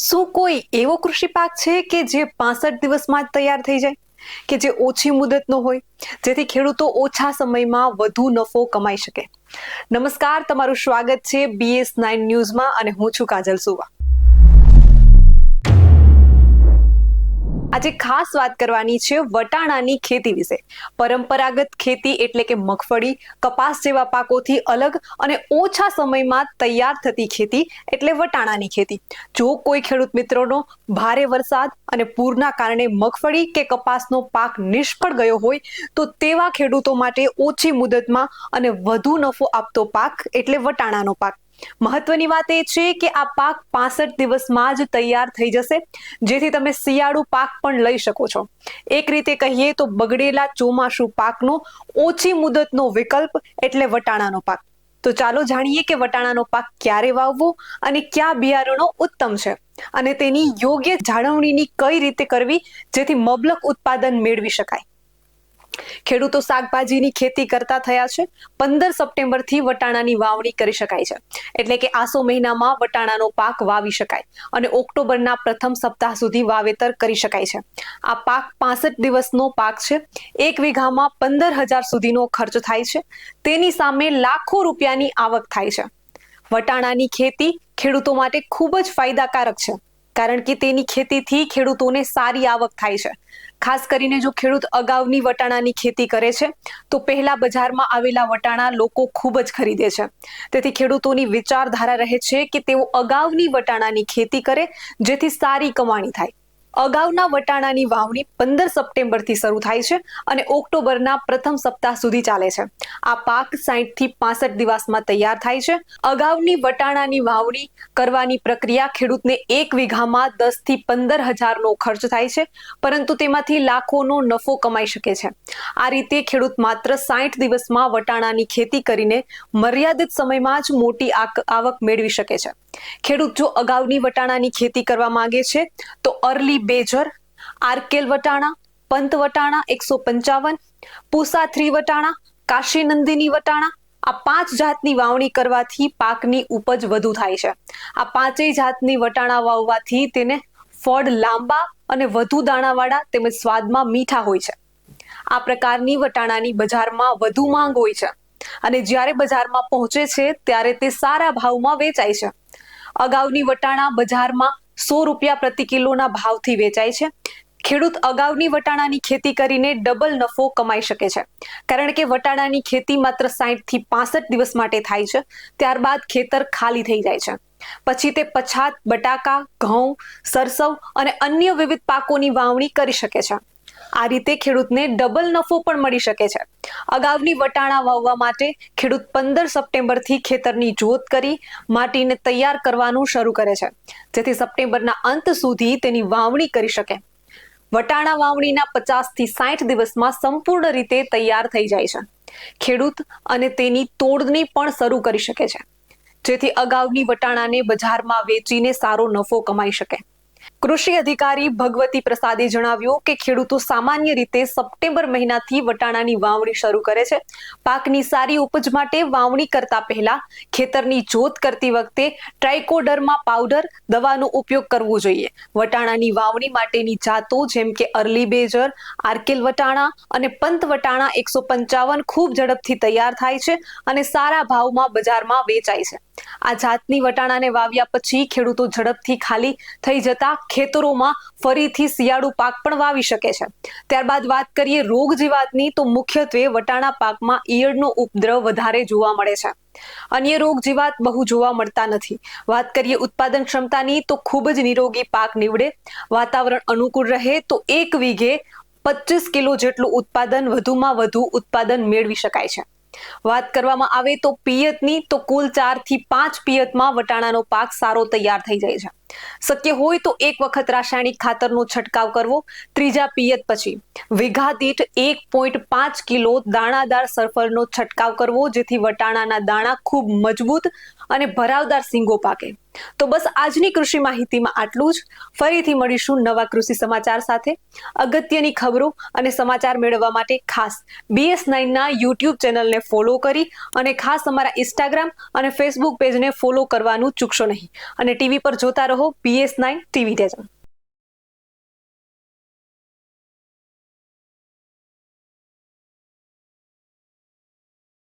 શું કોઈ એવો કૃષિ પાક છે કે જે પાસઠ દિવસમાં જ તૈયાર થઈ જાય? કે જે ઓછી મુદતનો હોય? જેથી ખેડૂતો ઓછા સમયમાં વધુ નફો કમાઈ શકે. નમસ્કાર, તમારું સ્વાગત છે બીએસ નાઇન ન્યૂઝમાં અને હું છું કાજલ સુવા. આજે ખાસ વાત કરવાની છે વટાણાની ખેતી વિશે. પરંપરાગત ખેતી એટલે કે મગફળી, કપાસ જેવા પાકોથી અલગ અને ઓછા સમયમાં તૈયાર થતી ખેતી એટલે વટાણાની ખેતી. જો કોઈ ખેડૂત મિત્રોનો ભારે વરસાદ અને પૂરના કારણે મગફળી કે કપાસનો પાક નિષ્ફળ ગયો હોય, તો તેવા ખેડૂતો માટે ઓછી મુદતમાં અને વધુ નફો આપતો પાક એટલે વટાણાનો પાક. મહત્વની વાત એ છે કે આ પાક પાસઠ દિવસમાં જ તૈયાર થઈ જશે, જેથી તમે શિયાળુ પાક પણ લઈ શકો છો. એક રીતે કહીએ તો બગડેલા ચોમાસુ પાકનો ઓછી મુદતનો વિકલ્પ એટલે વટાણાનો પાક. તો ચાલો જાણીએ કે વટાણાનો પાક ક્યારે વાવવો અને કયા બિયારણો ઉત્તમ છે અને તેની યોગ્ય જાળવણીની કઈ રીતે કરવી જેથી મબલક ઉત્પાદન મેળવી શકાય. ખેડૂતો શાકભાજીની ખેતી કરતા થયા છે. પંદર સપ્ટેમ્બરથી વટાણાની વાવણી કરી શકાય છે. એટલે કે આસો મહિનામાં વટાણાનો પાક વાવી શકાય અને ઓક્ટોબરના પ્રથમ સપ્તાહ સુધી વાવેતર કરી શકાય છે. આ પાક પાસઠ દિવસનો પાક છે. એક વીઘામાં પંદર હજાર સુધીનો ખર્ચ થાય છે. તેની સામે લાખો રૂપિયાની આવક થાય છે. વટાણાની ખેતી ખેડૂતો માટે ખૂબ જ ફાયદાકારક છે. કારણ કે તેની ખેતીથી ખેડૂતોને સારી આવક થાય છે. ખાસ કરીને જો ખેડૂત અગાઉની વટાણાની ખેતી કરે છે, તો પહેલા બજારમાં આવેલા વટાણા લોકો ખૂબ જ ખરીદે છે. તેથી ખેડૂતોની વિચારધારા રહે છે કે તેઓ અગાઉની વટાણાની ખેતી કરે, જેથી સારી કમાણી થાય. અગાઉના વટાણાની વાવણી પંદર સપ્ટેમ્બરથી શરૂ થાય છે અને ઓક્ટોબરના પ્રથમ સપ્તાહ સુધી ચાલે છે. આ પાક સાઠથી પાસઠ દિવસમાં તૈયાર થાય છે. અગાઉની વટાણાની વાવણી કરવાની પ્રક્રિયા ખેડૂતને એક વીઘામાં દસથી પંદર હજારનો ખર્ચ થાય છે, પરંતુ તેમાંથી લાખોનો નફો કમાઈ શકે છે. આ રીતે ખેડૂત માત્ર સાઠ દિવસમાં વટાણાની ખેતી કરીને મર્યાદિત સમયમાં જ મોટી આવક મેળવી શકે છે. ખેડૂત જો અગાઉની વટાણાની ખેતી કરવા માંગે છે, તો અર્લી બેજર, આરકેલ વટાણા, પંત વટાણા એકસો પંચાવન, પૂસા થ્રી વટાણા, કાશી નંદિની વટાણા, આ પાંચ જાતની વાવણી કરવાથી પાકની ઉપજ વધુ થાય છે. આ પાંચેય જાતની વટાણા વાવવાથી તેને ફળ લાંબા અને વધુ દાણાવાળા તેમજ સ્વાદમાં મીઠા હોય છે. આ પ્રકારની વટાણાની બજારમાં વધુ માંગ હોય છે અને જ્યારે બજારમાં પહોંચે છે ત્યારે તે સારા ભાવમાં વેચાય છે. અગાઉની વટાણા બજારમાં સો રૂપિયા પ્રતિ કિલોના ભાવથી વેચાય છે. ખેડૂત અગાઉની વટાણાની ખેતી કરીને ડબલ નફો કમાઈ શકે છે. કારણ કે વટાણાની ખેતી માત્ર સાઠથી પાસઠ દિવસ માટે થાય છે. ત્યારબાદ ખેતર ખાલી થઈ જાય છે. પછી તે પછાત બટાકા, ઘઉં, સરસવ અને અન્ય વિવિધ પાકોની વાવણી કરી શકે છે. આ રીતે ખેડૂતને ડબલ નફો પણ મળી શકે છે. અગાઉની વટાણા વાવવા માટે ખેડૂત પંદર સપ્ટેમ્બરથી ખેતરની જોત કરી માટીને તૈયાર કરવાનું શરૂ કરે છે. જેથી સપ્ટેમ્બરના અંત સુધી તેની વાવણી કરી શકે. વટાણા વાવણીના પચાસથી સાઠ દિવસમાં સંપૂર્ણ રીતે તૈયાર થઈ જાય છે. ખેડૂત અને તેની તોડની પણ શરૂ કરી શકે છે. જેથી અગાઉની વટાણાને બજારમાં વેચીને સારો નફો કમાઈ શકે. કૃષિ અધિકારી ભગવતી પ્રસાદે જણાવ્યું કે ખેડૂતો સામાન્ય રીતે સપ્ટેમ્બર મહિનાથી વટાણાની વાવણી શરૂ કરે છે. પાકની સારી ઉપજ માટે વાવણી કરતા પહેલા ખેતરની જોત કરતી વખતે ટ્રાઇકોડર્મા પાવડર દવાનો ઉપયોગ કરવો જોઈએ. વટાણાની વાવણી માટેની જાતો જેમ કે અર્લી બેજર, આર્કેલ વટાણા અને પંત વટાણા એકસો પંચાવન ખૂબ ઝડપથી તૈયાર થાય છે અને સારા ભાવમાં બજારમાં વેચાય છે. આ જાતની વટાણાને વાવ્યા પછી ખેડૂતો ઝડપથી ખાલી થઈ જતા ખેતરોમાં ફરીથી શિયાળુ પાક પણ વાવી શકે છે. ત્યારબાદ વાત કરીએ રોગ જીવાતની, તો મુખ્યત્વે વટાણા પાકમાં ઈયળનો ઉપદ્રવ વધારે જોવા મળે છે. અન્ય રોગ જીવાત બહુ જોવા મળતા નથી. વાત કરીએ ઉત્પાદન ક્ષમતાની, તો ખૂબ જ નિરોગી પાક નીવડે. વાતાવરણ અનુકૂળ રહે, તો એક વીઘે પચીસ કિલો જેટલું ઉત્પાદન વધુમાં વધુ ઉત્પાદન મેળવી શકાય છે. વાત કરવામાં આવે તો પિયતની, તો કુલ ચારથી પાંચ પિયતમાં વટાણાનો પાક સારો તૈયાર થઈ જાય છે. શક્ય હોય તો એક વખત રાસાયણિક ખાતરનો છંટકાવ કરવો. ત્રીજા પિયત પછી વીઘા દીઠ એક પોઈન્ટ પાંચ કિલો દાણાદાર સલ્ફરનો છંટકાવ કરવો, જેથી વટાણાના દાણા ખૂબ મજબૂત અને ભરાવદાર સિંગો પાકે. તો બસ આજની કૃષિ માહિતીમાં આટલું જ. ફરીથી મળીશું નવા કૃષિ સમાચાર સાથે. અગત્યની ખબરો અને સમાચાર મેળવવા માટે ખાસ બીએસ નાઇનના યુટ્યુબ ચેનલને ફોલો કરી અને ખાસ અમારા ઇન્સ્ટાગ્રામ અને ફેસબુક પેજને ફોલો કરવાનું ચૂકશો નહીં. અને ટીવી પર જોતા રહો રહો પીએસ નાઇન ટીવી ટેશન